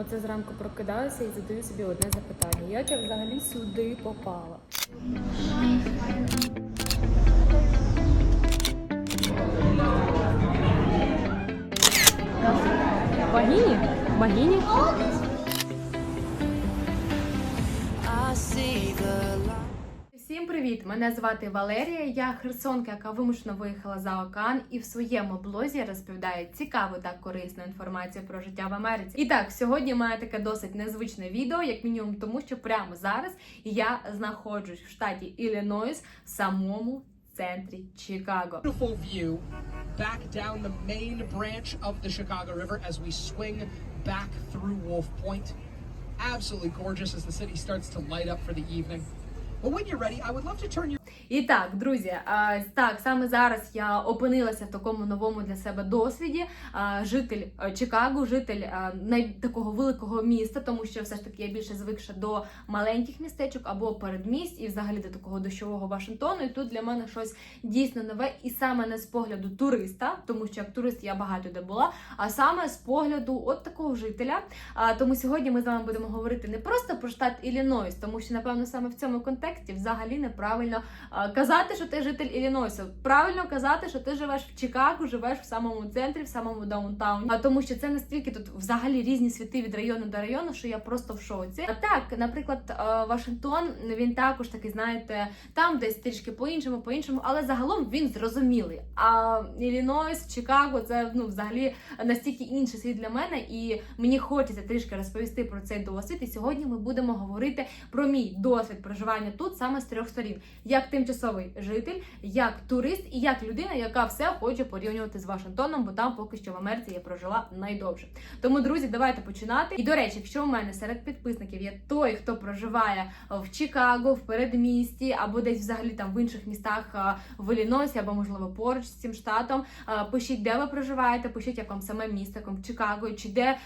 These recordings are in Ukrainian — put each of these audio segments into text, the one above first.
Оце зранку прокидаюся і задаю собі одне запитання: як я взагалі сюди попала? Богині? Вагіні? Всім привіт! Мене звати Валерія. Я херсонка, яка вимушено виїхала за океан, і в своєму блозі розповідаю цікаву та корисну інформацію про життя в Америці. І так, сьогодні маю таке досить незвичне відео, як мінімум, тому що прямо зараз я знаходжусь в штаті Іллінойс, в самому центрі Чикаго. view back down the main branch of the Chicago River as we swing. Absolutely gorgeous as the city starts to light up for the evening. І так, друзі, так саме зараз я опинилася в такому новому для себе досвіді. Житель е, Чикаго, житель е, такого великого міста, тому що все ж таки я більше звикша до маленьких містечок або передмість, і взагалі до такого дощового Вашингтону. І тут для мене щось дійсно нове, і саме не з погляду туриста, тому що як турист я багато де була, а саме з погляду от такого жителя. Тому сьогодні ми з вами будемо говорити не просто про штат Іллінойс, тому що напевно саме в цьому контексті взагалі неправильно казати, що ти житель Іллінойсу. Правильно казати, що ти живеш в Чикаго, живеш в самому центрі, в самому даунтауні. А тому, що це настільки тут взагалі різні світи від району до району, що я просто в шоці. А так, наприклад, е, Вашингтон він також такий, знаєте, там десь трішки по-іншому, по-іншому, але загалом він зрозумілий. А Іллінойс, Чикаго це ну взагалі настільки інший світ для мене, і мені хочеться трішки розповісти про цей досвід. І сьогодні ми будемо говорити про мій досвід проживання тут саме з трьох сторін: як тимчасовий житель, як турист і як людина, яка все хоче порівнювати з Вашингтоном, бо там поки що в Америці я прожила найдовше. Тому, друзі, давайте починати. І до речі, якщо у мене серед підписників є той, хто проживає в Чикаго, в передмісті, або десь взагалі там в інших містах в Іллінойсі, або можливо поруч з цим штатом, пишіть, де ви проживаєте, пишіть, як вам саме місто, як Чикаго, чи де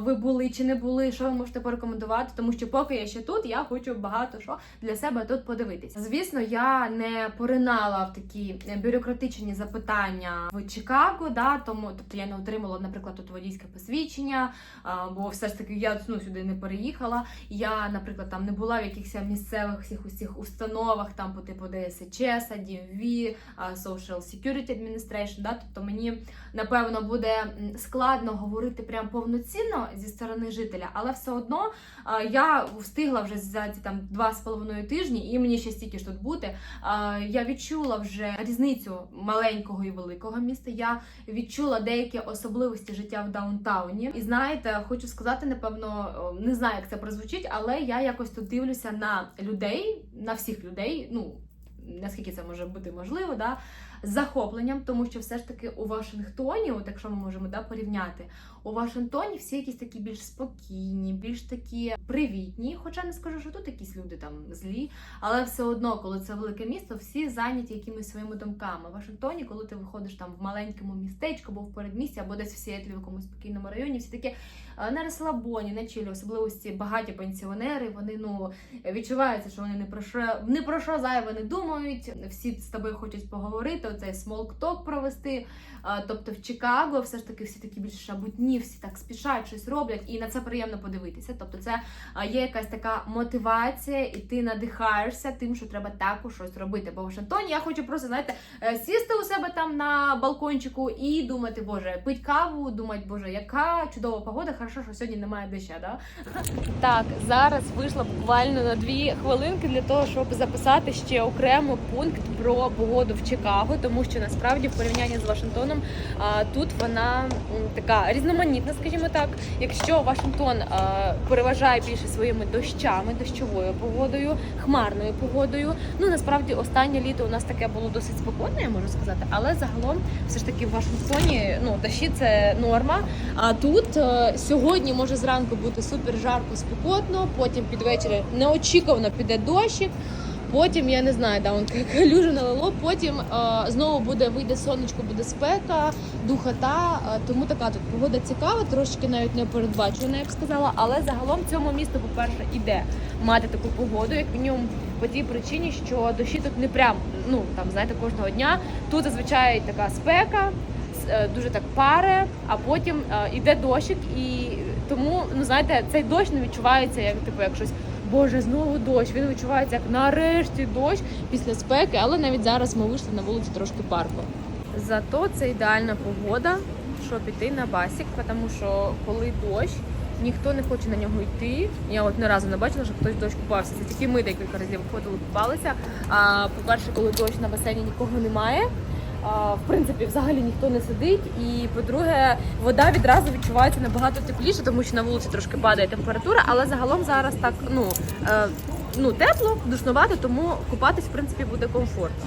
ви були, чи не були, що ви можете порекомендувати, тому що поки я ще тут, я хочу багато що для себе тут подивитися. Звісно, я не поринала в такі е, бюрократичні запитання в Чикаго, да, тому тобто я не отримала, наприклад, тут водійське посвідчення, бо все ж таки я ну, сюди не переїхала. Я, наприклад, там не була в якихось місцевих всіх усіх установах, там по типу ДСЧС, DMV, Social Security Administration, да, тобто мені напевно буде складно говорити прям повноцінно зі сторони жителя, але все одно я встигла вже за ці там два з половиною тижні, і мені ще стільки ж тут бути. Я відчула вже різницю маленького і великого міста. Я відчула деякі особливості життя в даунтауні. І знаєте, хочу сказати, напевно, не знаю, як це прозвучить, але я якось тут дивлюся на людей, на всіх людей. Ну наскільки це може бути можливо, да, захопленням, тому що все ж таки у Вашингтоні, от якщо ми можемо да, порівняти, у Вашингтоні всі якісь такі більш спокійні, більш такі привітні. Хоча не скажу, що тут якісь люди там злі, але все одно, коли це велике місто, всі зайняті якимись своїми думками. В Вашингтоні, коли ти виходиш там в маленькому містечку, або в передмісті, або десь в Сіетлі, в якомусь спокійному районі, всі такі е, на розслабоні, на чилі, особливо ці багаті пенсіонери. Вони ну відчуваються, що вони не про що не про що зайве не думають. Всі з тобою хочуть поговорити. Оцей смолк ток провести. Тобто в Чикаго все ж таки всі такі більш шабутні, всі так спішать, щось роблять, і на це приємно подивитися. Тобто, це є якась така мотивація, і ти надихаєшся тим, що треба також щось робити. Бо в Вашингтоні я хочу просто знаєте е, сісти у себе там на балкончику і думати, боже, пить каву, думати, боже, яка чудова погода, хорошо, що сьогодні немає доща, да? Так, зараз вийшла буквально на дві хвилинки для того, щоб записати ще окремо пункт про погоду в Чикаго, тому що насправді в порівнянні з Вашингтоном тут вона така різноманітна, скажімо так. Якщо Вашингтон переважає більше своїми дощами, дощовою погодою, хмарною погодою. Ну насправді останнє літо у нас таке було досить спокійне, я можу сказати, але загалом все ж таки в Вашингтоні ну дощі це норма. А тут е, сьогодні може зранку бути супер жарко, спекотно, потім під вечір неочікувано піде дощик. Потім я не знаю, да, он калюжа налило. Потім е, знову буде вийде сонечко, буде спека, духота. Е, тому така тут погода цікава, трошки навіть не передбачувана, я б сказала. Але загалом цьому місту, по-перше, іде мати таку погоду, як мінімум по тій причині, що дощі тут не прям ну там знаєте кожного дня. Тут зазвичай така спека, е, дуже так паре, а потім е, іде дощик і тому, ну знаєте, цей дощ не відчувається як типу як щось. Боже, знову дощ. Він відчувається як нарешті дощ після спеки, але навіть зараз ми вийшли на вулицю трошки парку. Зато це ідеальна погода, щоб піти на басік, тому що коли дощ, ніхто не хоче на нього йти. Я от не разу не бачила, що хтось дощ купався. Це тільки ми декілька разів виходили, купалися. А по-перше, коли дощ на басейні нікого немає. В принципі, взагалі ніхто не сидить. І по-друге, вода відразу відчувається набагато тепліше, тому що на вулиці трошки падає температура, але загалом зараз так ну, е, ну тепло, душнувато, тому купатись в принципі буде комфортно.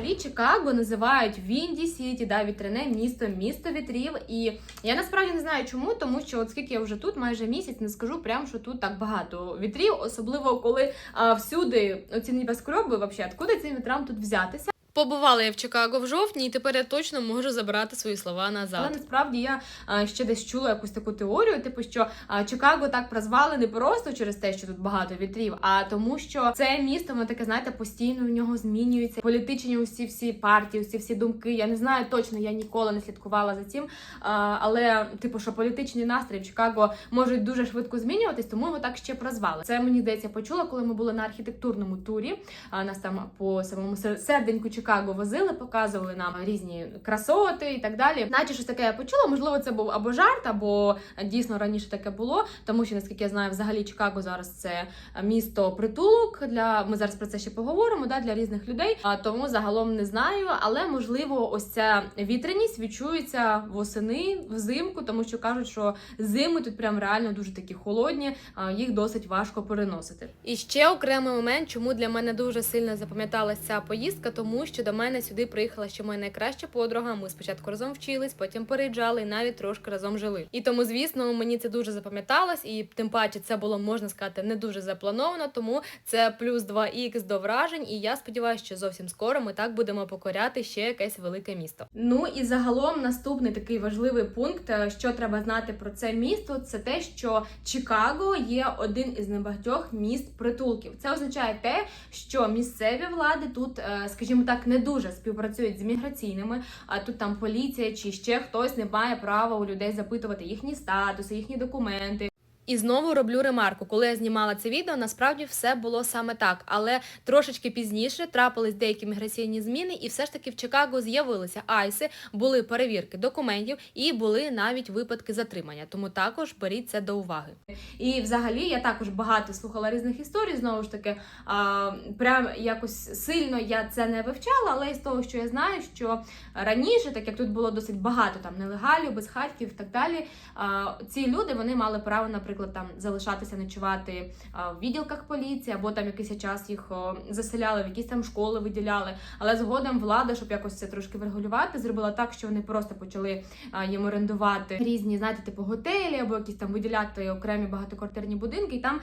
І взагалі Чикаго називають Вінді Сіті, да, вітряне місто, місто вітрів. І я насправді не знаю чому, тому що от скільки я вже тут, майже місяць, не скажу прям, що тут так багато вітрів, особливо коли а, всюди оці небоскреби, взагалі, откуда цим вітрам тут взятися. Побувала я в Чикаго в жовтні, і тепер я точно можу забирати свої слова назад. Але насправді я а, ще десь чула якусь таку теорію, типу, що а, Чикаго так прозвали не просто через те, що тут багато вітрів, а тому, що це місто, воно таке, знаєте, постійно в нього змінюється. Політичні усі всі партії, усі всі думки. Я не знаю точно, я ніколи не слідкувала за цим. А, але, типу, що політичні настрої в Чикаго можуть дуже швидко змінюватись, тому його так ще прозвали. Це мені здається почула, коли ми були на архітектурному турі. А, нас там по самому серденьку Чикаго возили, показували нам різні красоти і так далі. Наче щось таке я почула. Можливо, це був або жарт, або дійсно раніше таке було. Тому що наскільки я знаю, взагалі Чикаго зараз це місто притулок для ми зараз про це ще поговоримо. Да, для різних людей. А тому загалом не знаю, але можливо, ось ця вітряність відчується восени, взимку, тому що кажуть, що зими тут прям реально дуже такі холодні, їх досить важко переносити. І ще окремий момент, чому для мене дуже сильно запам'яталася ця поїздка, тому що до мене сюди приїхала ще моя найкраща подруга. Ми спочатку разом вчились, потім переїжджали і навіть трошки разом жили. І тому, звісно, мені це дуже запам'яталось, і тим паче це було можна сказати не дуже заплановано. Тому це плюс 2х до вражень. І я сподіваюся, що зовсім скоро ми так будемо покоряти ще якесь велике місто. Ну і загалом наступний такий важливий пункт, е, що треба знати про це місто, це те, що Чикаго є один із небагатьох міст притулків. Це означає те, що місцеві влади тут, е, скажімо так, не дуже співпрацюють з міграційними, а тут там поліція чи ще хтось не має права у людей запитувати їхні статуси, їхні документи. І знову роблю ремарку, коли я знімала це відео, насправді все було саме так. Але трошечки пізніше трапились деякі міграційні зміни, і все ж таки в Чикаго з'явилися айси, були перевірки документів і були навіть випадки затримання. Тому також беріть це до уваги. І взагалі я також багато слухала різних історій. Знову ж таки, а, прям якось сильно я це не вивчала, але з того, що я знаю, що раніше, так як тут було досить багато там нелегалів, безхатьків і так далі, а, ці люди вони мали право, наприклад, там залишатися ночувати в відділках поліції, або там якийсь час їх заселяли, в якісь там школи виділяли. Але згодом влада, щоб якось це трошки врегулювати, зробила так, що вони просто почали їм орендувати різні, знаєте, типу готелі або якісь там виділяти окремі багатоквартирні будинки, і там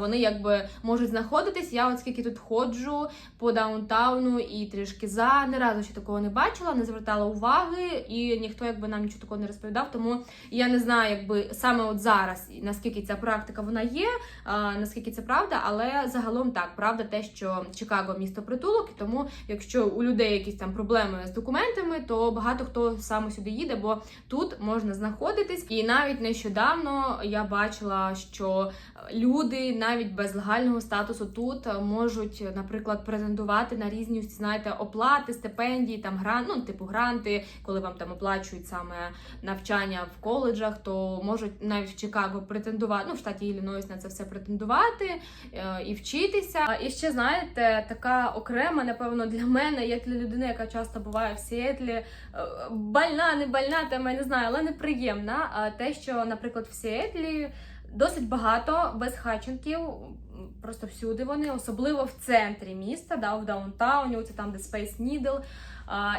вони якби можуть знаходитись. Я от скільки тут ходжу по даунтауну і трішки за ні разу ще такого не бачила, не звертала уваги, і ніхто якби нам нічого такого не розповідав. Тому я не знаю, якби саме от зараз наскільки ця практика вона є, наскільки це правда, але загалом так, правда, те, що Чикаго місто притулок, і тому якщо у людей якісь там проблеми з документами, то багато хто саме сюди їде, бо тут можна знаходитись. І навіть нещодавно я бачила, що люди навіть без легального статусу тут можуть, наприклад, претендувати на різні знаєте, оплати, стипендії, там гран, ну типу гранти, коли вам там оплачують саме навчання в коледжах, то можуть навіть в Чикаго претендувати, ну в штаті Іллінойс на це все претендувати е, і вчитися. І ще знаєте, така окрема, напевно, для мене, як для людини, яка часто буває в Сіетлі, е, больна, не больна, там я не знаю, але неприємна. Те, що, наприклад, в Сіетлі досить багато безхатченків. Просто всюди вони, особливо в центрі міста, да, в даунтауні, оце там, де Space Needle.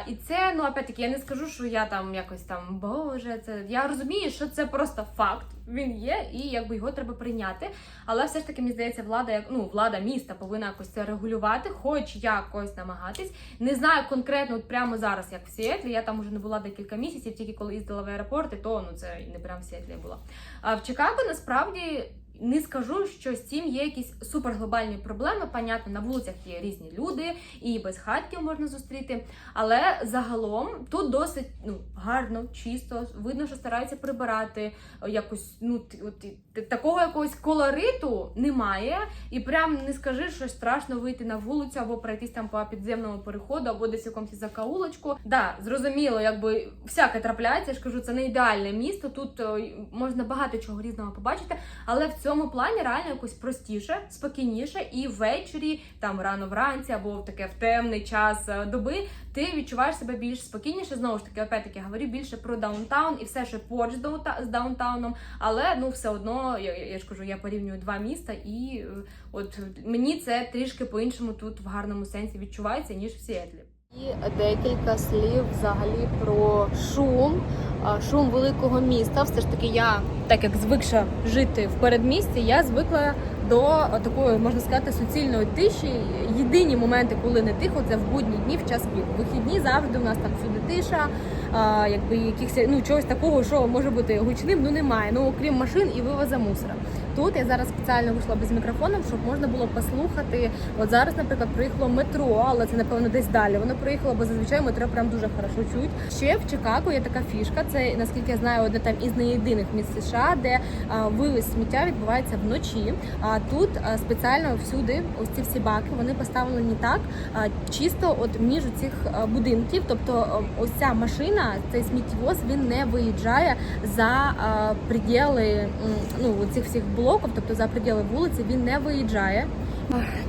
І це, ну опять-таки, я не скажу, що я там якось там боже, це я розумію, що це просто факт. Він є, і якби його треба прийняти. Але все ж таки мені здається, влада як ну влада міста повинна якось це регулювати, хоч якось намагатись. Не знаю конкретно, от прямо зараз, як в Сіетлі. Я там уже не була декілька місяців, тільки коли їздила в аеропорти, то ну це не прям в Сіетлі була. А в Чикаго насправді. Не скажу, що з цим є якісь суперглобальні проблеми. Понятно, на вулицях є різні люди, і без хатків можна зустріти. Але загалом тут досить ну гарно, чисто. Видно, що стараються прибирати е, якось. Ну от, такого якогось колориту немає. І прям не скажи, що страшно вийти на вулицю або пройтись там по підземному переходу, або десь якомусь закаулочку. Да, зрозуміло, якби всяке трапляється. Я ж кажу, це не ідеальне місто. Тут е, можна багато чого різного побачити, але в цьому плані реально якось простіше, спокійніше, і ввечері, там рано вранці, або в таке в темний час е, доби, ти відчуваєш себе більш спокійніше. Знову ж таки, опять таки говорю більше про даунтаун і все, що поруч з даунтауном. Але ну все одно, я, я ж кажу, я порівнюю два міста, і е, от мені це трішки по-іншому тут в гарному сенсі відчувається, ніж в Сіетлі. І декілька слів взагалі про шум, шум великого міста. Все ж таки, я, так як звикша жити в передмісті, я звикла до такої, можна сказати, суцільної тиші. Єдині моменти, коли не тихо, це в будні дні в час пік. Вихідні завжди у нас там всюди тиша, якби якихось ну чогось такого, що може бути гучним, ну немає. Ну окрім машин і вивоза мусора. Тут я зараз спеціально вийшла без мікрофону, щоб можна було послухати. От зараз, наприклад, приїхало метро, але це напевно десь далі. Воно приїхало, бо зазвичай метро прям дуже хорошо чуть. Ще в Чикаго є така фішка. Це наскільки я знаю, одне там із неєдиних міст США, де а, вивіз сміття відбувається вночі. А тут а, спеціально всюди, ось ці всі баки, вони поставлені так, а, чисто от між цих будинків. Тобто, ось ця машина, цей сміттєвоз, він не виїжджає за а, приділи ну цих всіх блоків, тобто за приділи вулиці, він не виїжджає.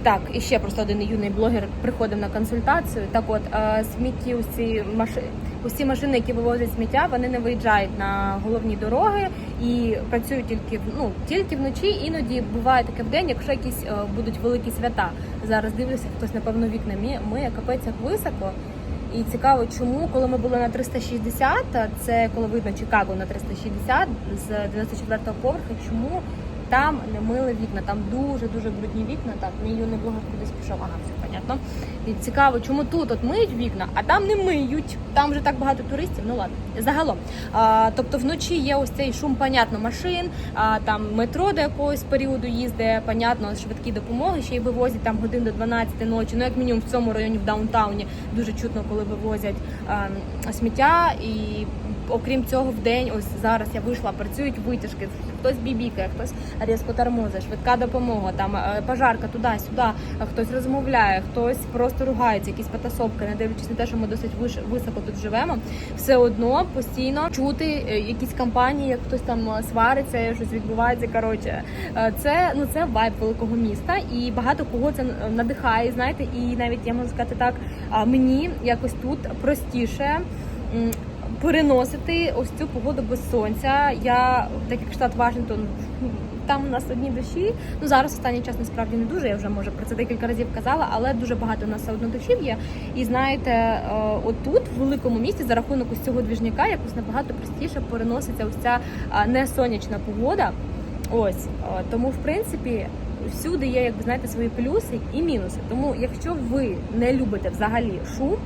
Так, і ще просто один юний блогер приходив на консультацію. Так, от е, смітті, усі машини, усі машини, які вивозять сміття, вони не виїжджають на головні дороги і працюють тільки в- ну тільки вночі. Іноді буває таке вдень, якщо якісь е, будуть великі свята. Зараз дивлюся, хтось напевно вікна миє капець як високо. І цікаво, чому, коли ми були на 360, це коли видно Чикаго на 360 з 94-го поверху, чому там не мили вікна, там дуже дуже брудні вікна. Так, мій юний блогер кудись пішов, ага, все понятно. І цікаво, чому тут от миють вікна, а там не миють. Там вже так багато туристів. Ну ладно, загалом. А, тобто вночі є ось цей шум, понятно, машин, а, там метро до якогось періоду їздить, понятно, швидкі допомоги, ще й вивозять там годин до 12 ночі. Ну як мінімум в цьому районі в даунтауні дуже чутно, коли вивозять а, сміття і. Окрім цього, в день, ось зараз я вийшла, працюють витяжки, хтось бібікає, хтось різко тормозить, швидка допомога, там е, пожарка туди-сюди, хтось розмовляє, хтось просто ругається, якісь потасовки, не дивлячись на те, що ми досить високо тут живемо, все одно постійно чути е, якісь кампанії, як хтось там е, свариться, щось відбувається. Коротше, це ну це вайб великого міста, і багато кого це надихає. Знаєте, і навіть я можу сказати так, мені якось тут простіше. Переносити ось цю погоду без сонця. Я, так як штат Вашингтон, там у нас одні дощі. Ну зараз останній час насправді не дуже. Я вже може про це декілька разів казала, але дуже багато у нас одно дощів є. І знаєте, е, отут, в великому місті, за рахунок ось цього двіжняка, якось набагато простіше переноситься ось ця е, несонячна погода. Ось е, тому, в принципі. Всюди є, як ви знаєте, свої плюси і мінуси. Тому, якщо ви не любите взагалі шум,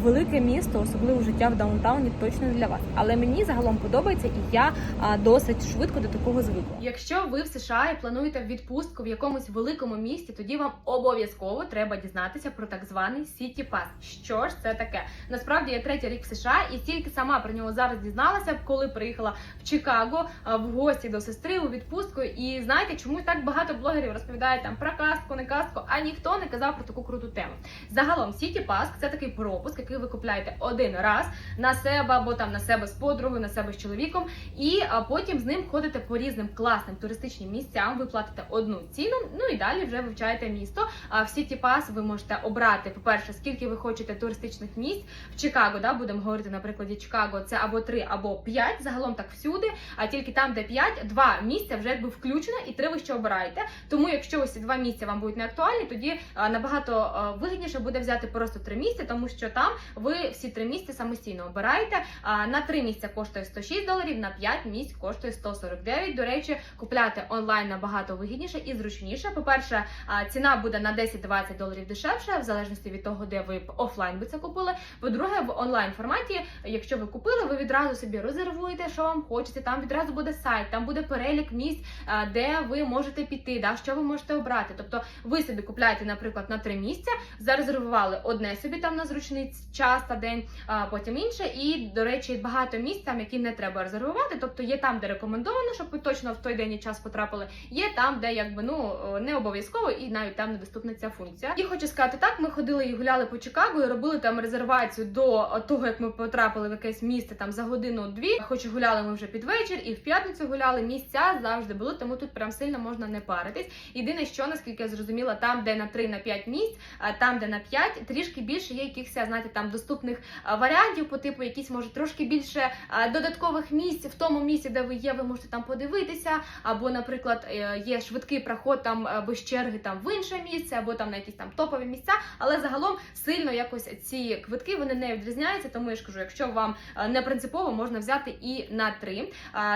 велике місто, особливо життя в даунтауні, точно не для вас. Але мені загалом подобається, і я досить швидко до такого звикла. Якщо ви в США і плануєте відпустку в якомусь великому місті, тоді вам обов'язково треба дізнатися про так званий City Pass. Що ж це таке? Насправді я третій рік в США і тільки сама про нього зараз дізналася, коли приїхала в Чикаго в гості до сестри у відпустку. І знаєте, чому так багато блогерів розповідають там про кастку, не кастку, а ніхто не казав про таку круту тему. Загалом City Pass – це такий пропуск, який ви купляєте один раз на себе або там на себе з подругою, на себе з чоловіком, і а, потім з ним ходите по різним класним туристичним місцям. Ви платите одну ціну, ну і далі вже вивчаєте місто. А в City Pass ви можете обрати, по-перше, скільки ви хочете туристичних місць в Чикаго. Да, будемо говорити на прикладі Чикаго. Це або три, або п'ять. Загалом так всюди. А тільки там, де п'ять, два місця вже якби включено, і три ви ще обираєте. Тому, якщо ось два місця вам будуть не актуальні, тоді набагато вигідніше буде взяти просто три місця, тому що там ви всі три місця самостійно обираєте. На три місця коштує 106 доларів, на 5 місць коштує 149. До речі, купляти онлайн набагато вигідніше і зручніше. По-перше, ціна буде на 10-20 доларів дешевше, в залежності від того, де ви офлайн би це купили. По-друге, в онлайн форматі, якщо ви купили, ви відразу собі резервуєте, що вам хочеться. Там відразу буде сайт, там буде перелік місць, де ви можете піти, да, що ви можете обрати. Тобто ви собі купляєте, наприклад, на три місця, зарезервували одне собі там на зручний час та день, а потім інше. І, до речі, багато місць там, які не треба резервувати. Тобто є там, де рекомендовано, щоб ви точно в той день і час потрапили. Є там, де якби ну не обов'язково, і навіть там недоступна ця функція. І хочу сказати так: ми ходили і гуляли по Чикаго і робили там резервацію до того, як ми потрапили в якесь місце там за годину-дві. Хоч гуляли ми вже під вечір, і в п'ятницю гуляли. Місця завжди були, тому тут прям сильно можна не паритись. Єдине, що наскільки я зрозуміла, там, де на 3 на 5 місць, а там, де на 5, трішки більше є якихось, знаєте, там доступних варіантів по типу, якісь може трошки більше додаткових місць в тому місці, де ви є, ви можете там подивитися. Або, наприклад, е, є швидкий проход там без черги там в інше місце, або там на якісь там топові місця. Але загалом сильно якось ці квитки вони не відрізняються. Тому я ж кажу, якщо вам е, не принципово, можна взяти і на три.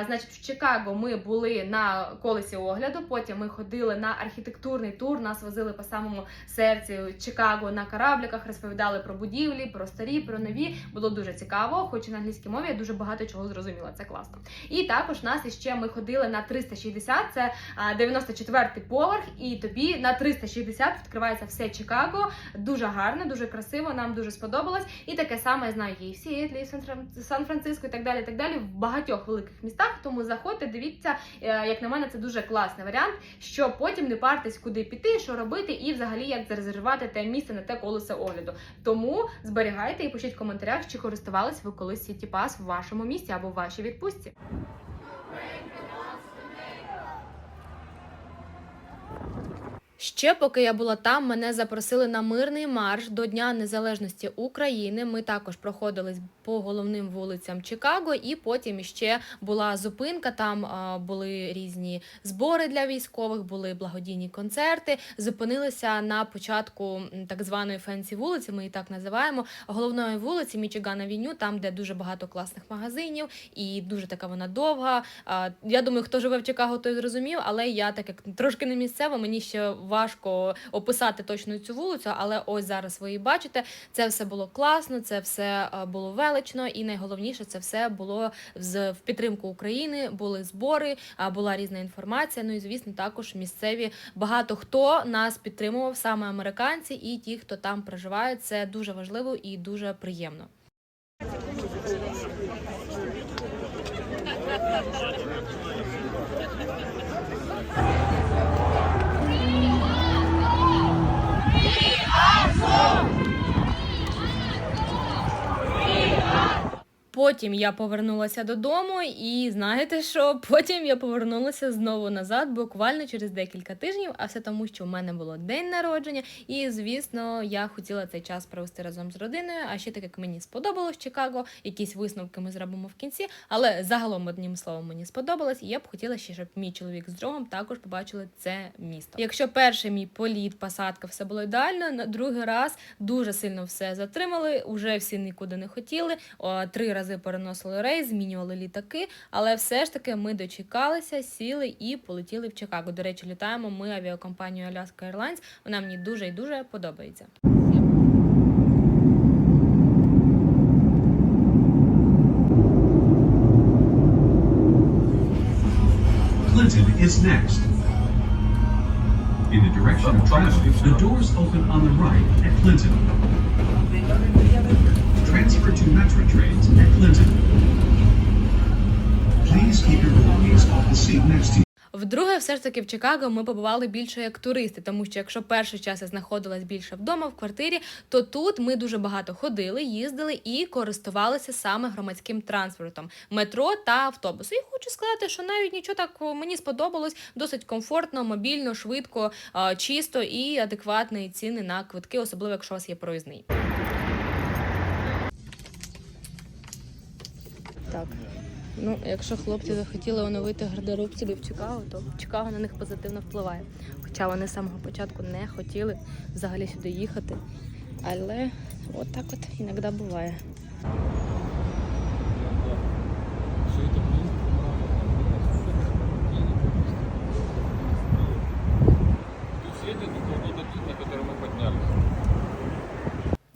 Значить, в Чикаго ми були на колесі огляду. Потім ми ходили на архітектурний тур. Нас возили по самому серці Чикаго на корабліках, розповідали про будівлі, про старі, про нові. Було дуже цікаво, хоч і на англійській мові я дуже багато чого зрозуміла. Це класно. І також нас іще ми ходили на 360, це 94-й поверх, і тобі на 360 відкривається все Чикаго. Дуже гарно, дуже красиво. Нам дуже сподобалось. І таке саме я знаю, є і в Сіетлі, Сан-Франциско, і так далі. так далі, в багатьох великих містах. Тому заходьте, дивіться. Е, Як на мене, це дуже класний варіант, щоб потім не партись, куди піти, що робити, і взагалі як зарезервувати те місце на те колесо огляду. Тому зберігайте і пишіть в коментарях, чи користувались ви колись сіті пас в вашому місті або в вашій відпустці. Ще поки я була там, мене запросили на мирний марш до Дня Незалежності України. Ми також проходились по головним вулицям Чикаго, і потім ще була зупинка. Там були різні збори для військових, були благодійні концерти. Зупинилися на початку так званої фенсі вулиці. Ми її так називаємо головної вулиці Мічиган Авеню, там де дуже багато класних магазинів, і дуже така вона довга. Я думаю, хто живе в Чикаго, той зрозумів, але я так як трошки не місцева, мені ще важко описати точно цю вулицю. Але ось зараз ви її бачите. Це все було класно, це все е, було велично, і найголовніше це все було в підтримку України. Були збори, а, була різна інформація. Ну і звісно, також місцеві багато хто нас підтримував, саме американці і ті, хто там проживає. Це дуже важливо і дуже приємно. Потім я повернулася додому, і знаєте що? Потім я повернулася знову назад, буквально через декілька тижнів. А все тому, що в мене було день народження, і звісно, я хотіла цей час провести разом з родиною. А ще так як мені сподобалось Чикаго, якісь висновки ми зробимо в кінці. Але загалом одним словом мені сподобалось, і я б хотіла ще, щоб мій чоловік з другом також побачили це місто. Якщо перший мій політ, посадка, все було ідеально, на другий раз дуже сильно все затримали. Уже всі нікуди не хотіли. Три рази переносили рейс, змінювали літаки, але все ж таки ми дочекалися, сіли і полетіли в Чикаго. До речі, літаємо ми авіакомпанією Alaska Airlines. Вона мені дуже і дуже подобається. Clinton is next. In the direction of travel, the doors open on the right at Clinton. Transfer to Metro trains at Clinton. Please keep your belongings off the seat next to you. Вдруге, все ж таки в Чикаго ми побували більше як туристи, тому що якщо перший час я знаходилась більше вдома в квартирі, то тут ми дуже багато ходили, їздили і користувалися саме громадським транспортом, метро та автобусом. І хочу сказати, що навіть нічого так мені сподобалось, досить комфортно, мобільно, швидко, чисто і адекватні ціни на квитки, особливо якщо у вас є проїзний. Так. Ну, якщо хлопці захотіли оновити гардероб собі в Чикаго, то Чикаго на них позитивно впливає. Хоча вони з самого початку не хотіли взагалі сюди їхати. Але отак так от іноді бывает.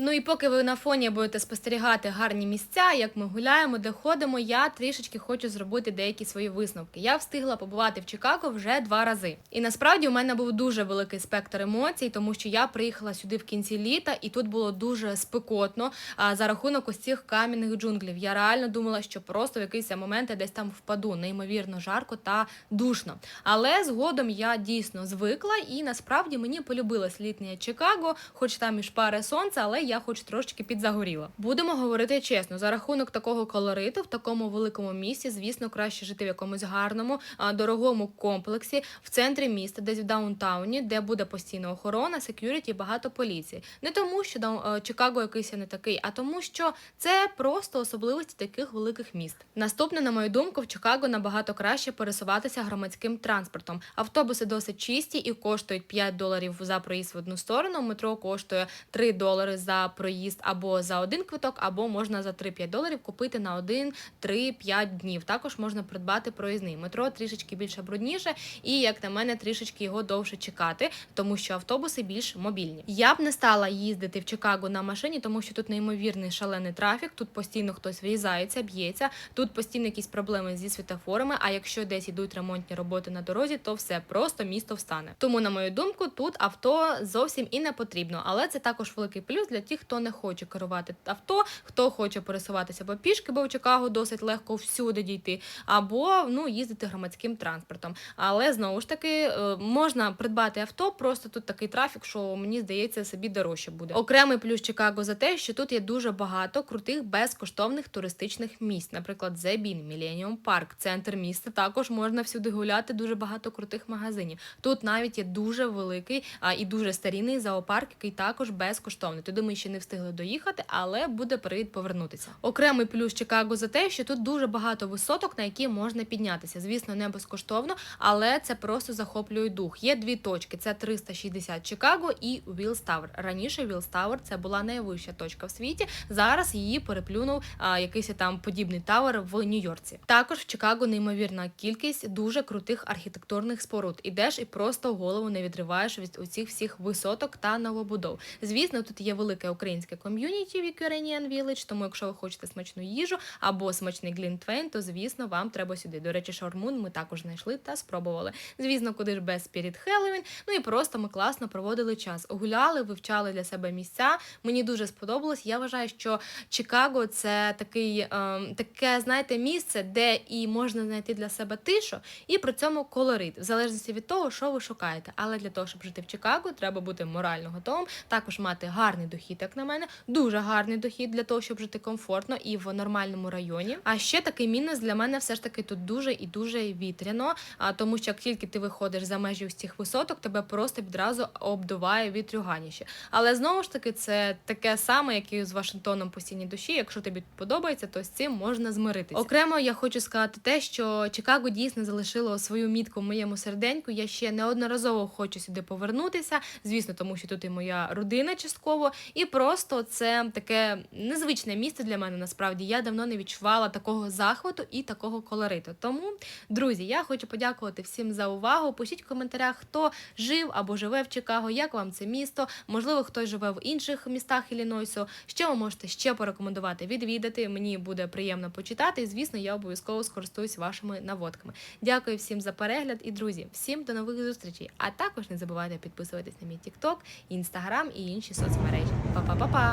Ну і поки ви на фоні будете спостерігати гарні місця, як ми гуляємо, де ходимо, я трішечки хочу зробити деякі свої висновки. Я встигла побувати в Чикаго вже два рази. І насправді у мене був дуже великий спектр емоцій, тому що я приїхала сюди в кінці літа, і тут було дуже спекотно. А за рахунок ось цих кам'яних джунглів. Я реально думала, що просто в якийсь момент я десь там впаду, неймовірно жарко та душно. Але згодом я дійсно звикла, і насправді мені полюбилось літнє Чикаго, хоч там і шпари сонця, але я хоч трошки підзагоріла. Будемо говорити чесно, за рахунок такого колориту в такому великому місті, звісно, краще жити в якомусь гарному, дорогому комплексі в центрі міста, десь в даунтауні, де буде постійна охорона, секюріті багато поліції. Не тому, що Даун- е, Чикаго якийсь не такий, а тому, що це просто особливості таких великих міст. Наступне, на мою думку, в Чикаго набагато краще пересуватися громадським транспортом. Автобуси досить чисті і коштують 5 доларів за проїзд в одну сторону. Метро коштує 3 долари за проїзд або за один квиток, або можна за 3-5 доларів купити на 1, 3-5 днів. Також можна придбати проїзний. Метро трішечки більше брудніше, і як на мене, трішечки його довше чекати, тому що автобуси більш мобільні. Я б не стала їздити в Чикаго на машині, тому що тут неймовірний шалений трафік. Тут постійно хтось в'їзається, б'ється. Тут постійно якісь проблеми зі світофорами. А якщо десь ідуть ремонтні роботи на дорозі, то все просто місто встане. Тому, на мою думку, тут авто зовсім і не потрібно. Але це також великий плюс для тих, хто не хоче керувати авто, хто хоче пересуватися по пішки, бо в Чикаго досить легко всюди дійти, або ну їздити громадським транспортом. Але знову ж таки е, можна придбати авто, просто тут такий трафік, що мені здається, собі дорожче буде. Окремий плюс Чикаго за те, що тут є дуже багато крутих безкоштовних туристичних місць, наприклад, Bean, Millennium Park, центр міста. Також можна всюди гуляти. Дуже багато крутих магазинів. Тут навіть є дуже великий а, і дуже старінний зоопарк, який також безкоштовний. Туди ми ще не встигли доїхати, але буде привід повернутися. Окремий плюс Чикаго за те, що тут дуже багато висоток, на які можна піднятися. Звісно, не безкоштовно, але це просто захоплює дух. Є дві точки: це 360 Чикаго і Вілс Тавер. Раніше Вілс Тавер це була найвища точка в світі. Зараз її переплюнув а, якийсь там подібний тавер в Нью-Йорці. Також в Чикаго неймовірна кількість дуже крутих архітектурних споруд. Ідеш і просто голову не відриваєш від усіх всіх висоток та новобудов. Звісно, тут є велике українське ком'юніті в Ukrainian Village, тому якщо ви хочете смачну їжу або смачний глінтвейн, то звісно вам треба сюди. До речі, шаурмун ми також знайшли та спробували. Звісно, куди ж без Spirit Halloween. Ну і просто ми класно проводили час. Гуляли, вивчали для себе місця. Мені дуже сподобалось. Я вважаю, що Чикаго це такий, ем, таке, знаєте, місце, де і можна знайти для себе тишу, і при цьому колорит, в залежності від того, що ви шукаєте. Але для того, щоб жити в Чикаго, треба бути морально готовим, також мати гарний дохід, як на мене, дуже гарний дохід для того, щоб жити комфортно і в нормальному районі. А ще такий мінус для мене все ж таки тут дуже і дуже вітряно, а тому що як тільки ти виходиш за межі ось цих висоток, тебе просто відразу обдуває вітрюганіще. Але знову ж таки, це таке саме, як і з Вашингтоном постійні душі. Якщо тобі подобається, то з цим можна змиритися. Окремо я хочу сказати те, що Чикаго дійсно залишило свою мітку в моєму серденьку. Я ще неодноразово хочу сюди повернутися. Звісно, тому що тут і моя родина частково, і просто це таке незвичне місце для мене. Насправді я давно не відчувала такого захвату і такого колориту. Тому, друзі, я хочу подякувати всім за увагу. Пишіть в коментарях, хто жив або живе в Чикаго, як вам це місто. Можливо, хтось живе в інших містах Іллінойсу. Що ви можете ще порекомендувати відвідати? Мені буде приємно почитати. І звісно, я обов'язково скористуюсь вашими наводками. Дякую всім за перегляд і друзі, всім до нових зустрічей. А також не забувайте підписуватись на мій TikTok, Instagram і інші соцмережі. Па-па-па-па!